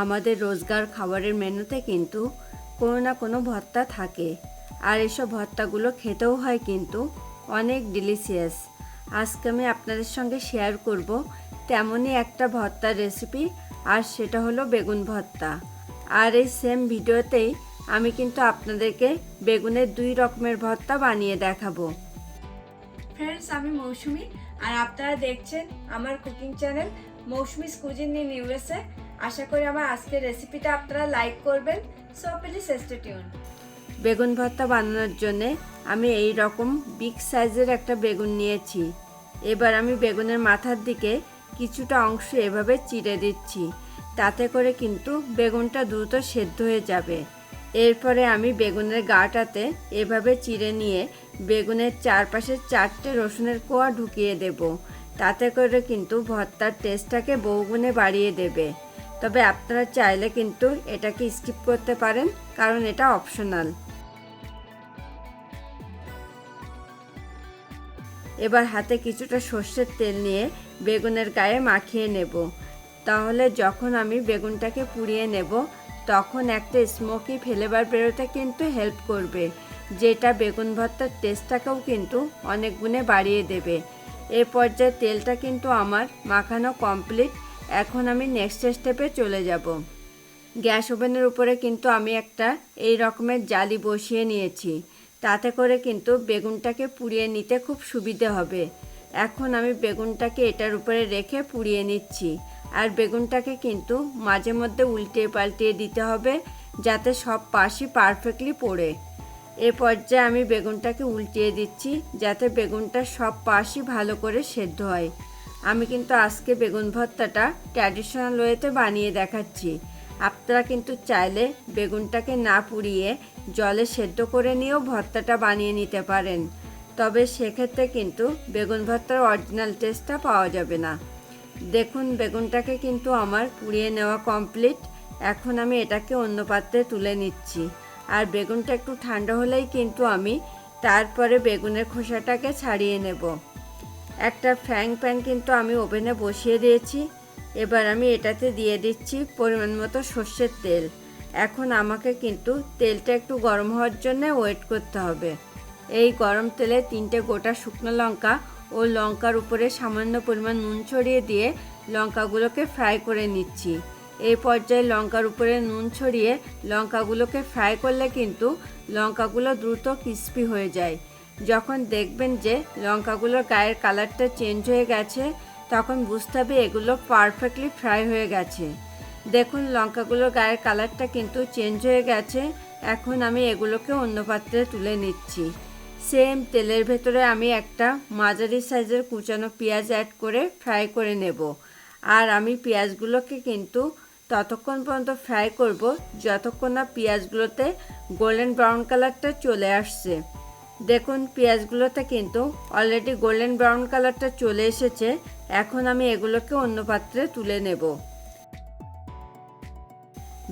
আমাদের রোজগার খাবারের মেনুতে কিন্তু কোনো না কোনো ভর্তা থাকে। আর এসব ভর্তাগুলো খেতেও হয় কিন্তু অনেক ডিলিশিয়াস আজকে আমি আপনাদের সঙ্গে শেয়ার করব তেমনই একটা ভর্তার রেসিপি আর সেটা হলো বেগুন ভর্তা। আর এই সেম ভিডিওতেই আমি কিন্তু আপনাদেরকে বেগুনের দুই রকমের ভর্তা বানিয়ে দেখাবো। ফ্রেন্ডস আমি মৌসুমি, আর আপনারা দেখছেন আমার cooking channel Mousumi's cuisine in USA আশা করি আমার আজকের রেসিপিটা আপনারা লাইক করবেন সো প্লিজ স্টে টিউন বেগুন ভর্তা বানানোর জন্যে আমি এই রকম বিগ সাইজের একটা বেগুন নিয়েছি। এবার আমি বেগুনের মাথার দিকে কিছুটা অংশ এভাবে চিড়ে দিচ্ছি, তাতে করে কিন্তু বেগুনটা দ্রুত সেদ্ধ হয়ে যাবে। এরপরে আমি বেগুনের গাটাতে এভাবে চিড়ে নিয়ে বেগুনের চারপাশে চারটে রসুনের কোয়া ঢুকিয়ে দেব, তাতে করে কিন্তু ভর্তার টেস্টটাকে বহুগুণে বাড়িয়ে দেবে। তবে আপনারা চাইলে কিন্তু এটাকে স্কিপ করতে পারেন, কারণ এটা অপশনাল এবার হাতে কিছুটা সর্ষের তেল নিয়ে বেগুনের গায়ে মাখিয়ে নেব। তাহলে যখন আমি বেগুনটাকে পুড়িয়ে নেব, তখন একটা স্মোকি ফ্লেভার বেরোতে কিন্তু হেল্প করবে, যেটা বেগুন ভর্তার টেস্টটাকেও কিন্তু অনেক গুণে বাড়িয়ে দেবে। এ পর্যায়ে তেলটা কিন্তু আমার মাখানো কমপ্লিট এখন আমি নেক্সট স্টেপে চলে যাব। গ্যাস ওভেনের উপরে কিন্তু আমি একটা এই রকমের জালি বসিয়ে নিয়েছি। তাতে করে কিন্তু বেগুনটাকে পুড়িয়ে নিতে খুব সুবিধে হবে। এখন আমি বেগুনটাকে এটার উপরে রেখে পুড়িয়ে নিচ্ছি। আর বেগুনটাকে কিন্তু মাঝে মধ্যে উল্টিয়ে পাল্টিয়ে দিতে হবে, যাতে সব পাশই পারফেক্টলি পড়ে। এ পর্যায়ে আমি বেগুনটাকে উল্টিয়ে দিচ্ছি, যাতে বেগুনটা সব পাশই ভালো করে সেদ্ধ হয়। আমি কিন্তু আজকে বেগুন ভর্তাটা ট্র্যাডিশনাল ওয়েতে বানিয়ে দেখাচ্ছি। আপনারা কিন্তু চাইলে বেগুনটাকে না পুড়িয়ে জলে সেদ্ধ করে নিয়েও ভর্তাটা বানিয়ে নিতে পারেন। তবে সেক্ষেত্রে কিন্তু বেগুন ভর্তার অরিজিনাল টেস্টটা পাওয়া যাবে না। দেখুন, বেগুনটাকে কিন্তু আমার পুড়িয়ে নেওয়া কমপ্লিট এখন আমি এটাকে অন্য পাত্রে তুলে নিচ্ছি। আর বেগুনটা একটু ঠান্ডা হলেই কিন্তু আমি তারপরে বেগুনের খোসাটাকে ছাড়িয়ে নেব। একটা ফ্যাং প্যান কিন্তু আমি ওভেনে বসিয়ে দিয়েছি। এবার আমি এটাতে দিয়ে দিচ্ছি পরিমাণ মতো সর্ষের তেল। এখন আমাকে কিন্তু তেলটা একটু গরম হওয়ার জন্য ওয়েট করতে হবে। এই গরম তেলে তিনটে গোটা শুকনো লঙ্কা ও লঙ্কার উপরে সামান্য পরিমাণ নুন ছড়িয়ে দিয়ে লঙ্কাগুলোকে ফ্রাই করে নিচ্ছি। এই পর্যায়ে লঙ্কার উপরে নুন ছড়িয়ে লঙ্কাগুলোকে ফ্রাই করলে কিন্তু লঙ্কাগুলো দ্রুত ক্রিস্পি হয়ে যায়। যখন দেখবেন যে লঙ্কাগুলোর গায়ের কালারটা চেঞ্জ হয়ে গেছে, তখন বুঝতে হবে এগুলো পারফেক্টলি ফ্রাই হয়ে গেছে। দেখুন, লঙ্কাগুলোর গায়ের কালারটা কিন্তু চেঞ্জ হয়ে গেছে। এখন আমি এগুলোকে অন্য পাত্রে তুলে নিচ্ছি। সেম তেলের ভেতরে আমি একটা মাঝারি সাইজের কুচানো পেঁয়াজ অ্যাড করে ফ্রাই করে নেব। আর আমি পেঁয়াজগুলোকে কিন্তু ততক্ষণ পর্যন্ত ফ্রাই করব, যতক্ষণ না পেঁয়াজগুলোতে গোল্ডেন ব্রাউন কালারটা চলে আসছে। দেখুন, পেঁয়াজগুলোতে কিন্তু অলরেডি গোল্ডেন ব্রাউন কালারটা চলে এসেছে। এখন আমি এগুলোকে অন্য পাত্রে তুলে নেব।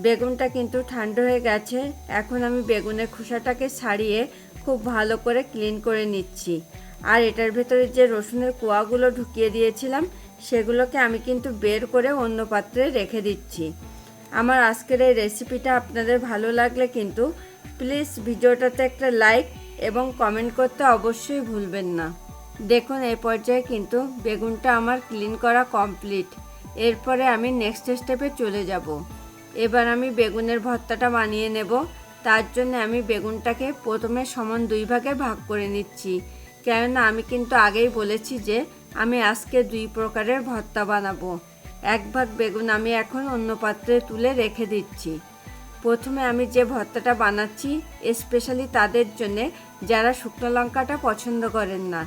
বেগুনটা কিন্তু ঠান্ডা হয়ে গেছে। এখন আমি বেগুনের খোসাটাকে ছাড়িয়ে খুব ভালো করে ক্লিন করে নিচ্ছি। আর এটার ভেতরে যে রসুনের কোয়াগুলো ঢুকিয়ে দিয়েছিলাম, সেগুলোকে আমি কিন্তু বের করে অন্য পাত্রে রেখে দিচ্ছি। আমার আজকের এই রেসিপিটা আপনাদের ভালো লাগলে কিন্তু প্লিজ ভিডিওটাতে একটা লাইক এবং কমেন্ট করতে অবশ্যই ভুলবেন না। দেখুন এই পর্যায়ে কিন্তু বেগুনটা আমার ক্লিন করা কমপ্লিট। এরপরে আমি নেক্সট স্টেপে চলে যাব। এবার আমি বেগুনের ভর্তাটা বানিয়ে নেব। তার জন্য আমি বেগুনটাকে প্রথমে সমান দুই ভাগে ভাগ করে নিচ্ছি। কেননা আমি কিন্তু আগেই বলেছি যে আমি আজকে দুই প্রকারের ভর্তা বানাবো। এক ভাগ বেগুন আমি এখন অন্য পাত্রে তুলে রেখে দিচ্ছি। প্রথমে আমি যে ভর্তাটা বানাচ্ছি স্পেশালি তাদের জন্যে, যারা শুকনো লঙ্কাটা পছন্দ করেন না।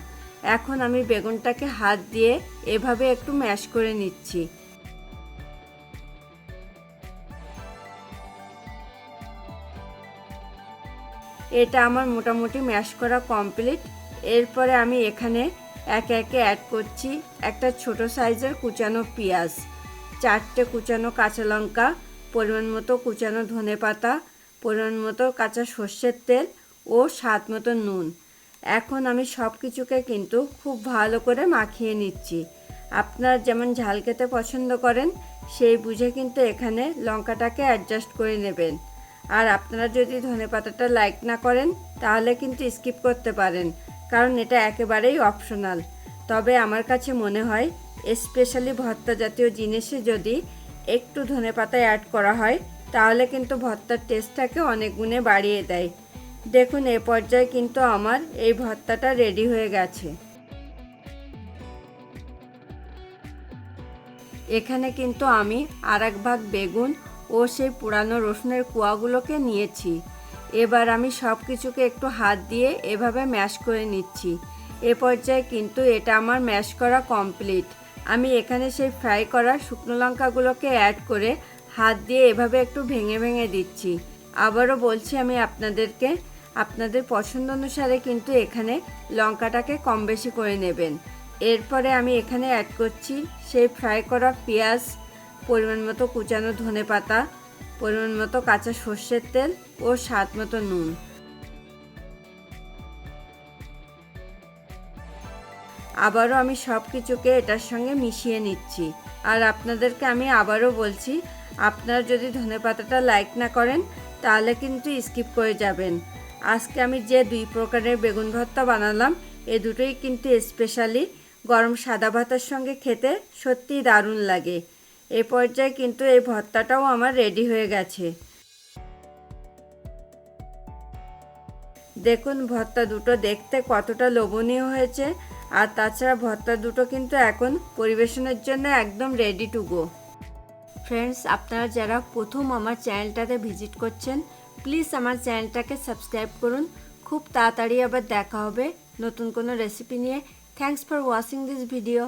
এখন আমি বেগুনটাকে হাত দিয়ে এভাবে একটু ম্যাশ করে নিচ্ছি। এটা আমার মোটামুটি ম্যাশ করা কমপ্লিট। এরপরে আমি এখানে একে একে অ্যাড করছি একটা ছোট সাইজের কুচানো পেঁয়াজ, চারটে কুচানো কাঁচা লঙ্কা পরিমাণ মতো কুচানো ধনে পাতা, পরিমাণ মতো কাঁচা সর্ষের তেল ও স্বাদ মতো নুন। এখন আমি সব কিছুকে কিন্তু খুব ভালো করে মাখিয়ে নিচ্ছি। আপনারা যেমন ঝাল খেতে পছন্দ করেন, সেই বুঝে কিন্তু এখানে লঙ্কাটাকে অ্যাডজাস্ট করে নেবেন। আর আপনারা যদি ধনেপাতাটা লাইক না করেন, তাহলে কিন্তু স্কিপ করতে পারেন, কারণ এটা একেবারেই অপশনাল তবে আমার কাছে মনে হয় স্পেশালি ভর্তা জাতীয় জিনিসে যদি একটু ধনেপাতা অ্যাড করা হয়, তাহলে কিন্তু ভর্তার টেস্টটাকে অনেক গুণে বাড়িয়ে দেয়। দেখুন, এ পর্যায়ে কিন্তু আমার এই ভর্তাটা রেডি হয়ে গেছে। এখানে কিন্তু আমি আর এক ভাগ বেগুন ও সেই পুরানো রসুনের কুয়াগুলোকে নিয়েছি। এবার আমি সব কিছুকে একটু হাত দিয়ে এভাবে ম্যাশ করে নিচ্ছি। এ পর্যায়ে কিন্তু এটা আমার ম্যাশ করা কমপ্লিট আমি এখানে সেই ফ্রাই করা শুকনো লঙ্কাগুলোকে অ্যাড করে হাত দিয়ে এভাবে একটু ভেঙে ভেঙে দিচ্ছি। আবারও বলছি আমি আপনাদেরকে, আপনাদের পছন্দ অনুসারে কিন্তু এখানে লঙ্কাটাকে কম বেশি করে নেবেন। এরপরে আমি এখানে অ্যাড করছি সেই ফ্রাই করা পেঁয়াজ, পরিমাণ মতো কুচানো ধনে পাতা পরিমাণ মতো কাঁচা সর্ষের তেল ও স্বাদ মতো নুন। আবারও আমি সব কিছুকে এটার সঙ্গে মিশিয়ে নিচ্ছি। আর আপনাদেরকে আমি আবারও বলছি, আপনারা যদি ধনেপাতাটা লাইক না করেন, তাহলে কিন্তু স্কিপ করে যাবেন। আজকে আমি যে দুই প্রকারের বেগুন ভর্তা বানালাম, এ দুটোই কিন্তু স্পেশালি গরম সাদা ভাতের সঙ্গে খেতে সত্যিই দারুণ লাগে। এ পর্যায়ে কিন্তু এই ভর্তাটাও আমার রেডি হয়ে গেছে। দেখুন, ভর্তা দুটো দেখতে কতটা লোভনীয় হয়েছে। আর তাছাড়া ভর্তা দুটো কিন্তু এখন পরিবেশনের জন্য একদম রেডি টু গো ফ্রেন্ডস আপনারা যারা প্রথম আমার চ্যানেলটাতে ভিজিট করছেন প্লিজ আমার চ্যানেলটাকে সাবস্ক্রাইব করুন। খুব তাড়াতাড়ি আবার দেখা হবে নতুন কোনো রেসিপি নিয়ে। Thanks for watching this video